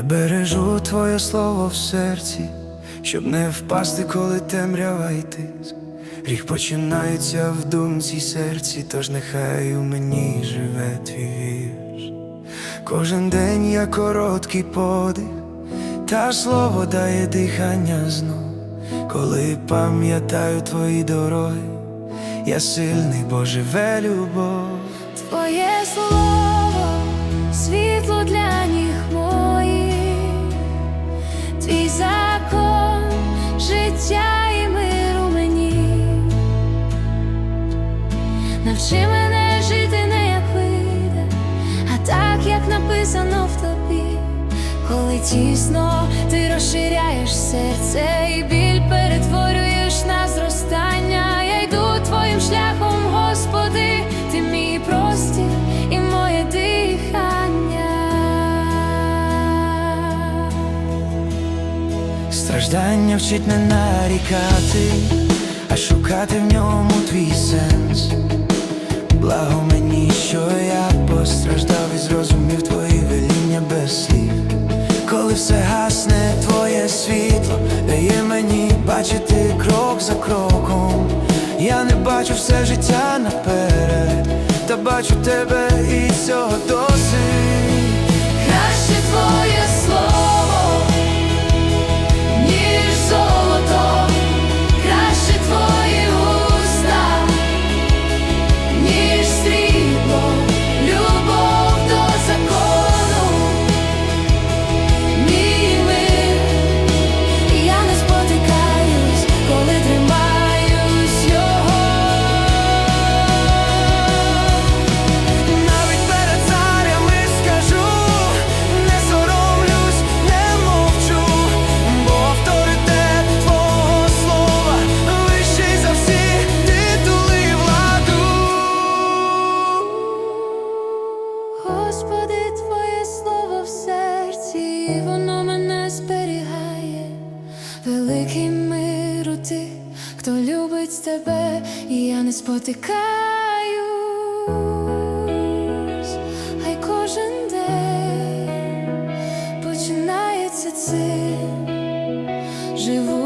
Я бережу твоє слово в серці, щоб не впасти, коли темрява й тиск. Гріх починається в думці й серці, тож нехай у мені живе твій вірш. Кожен день я короткий подих, та слово дає дихання знов. Коли пам'ятаю твої дороги, я сильний, бо живе любов. Твоє слово, Навчи мене жити не як вийде, а так, як написано в тобі. Коли тісно ти розширяєш серце і біль перетворюєш на зростання. Я йду твоїм шляхом, Господи, ти мій простір і моє дихання. Страждання вчить не нарікати, а шукати в ньому твій сенс. Благо мені, що я постраждав і зрозумів твої веління без слів. Коли все гасне, твоє світло дає мені бачити крок за кроком. Я не бачу все життя наперед, та бачу тебе і цього досить. великий миру ти, хто любить тебе, і я не спотикаюсь, хай кожен день починається цим. Живу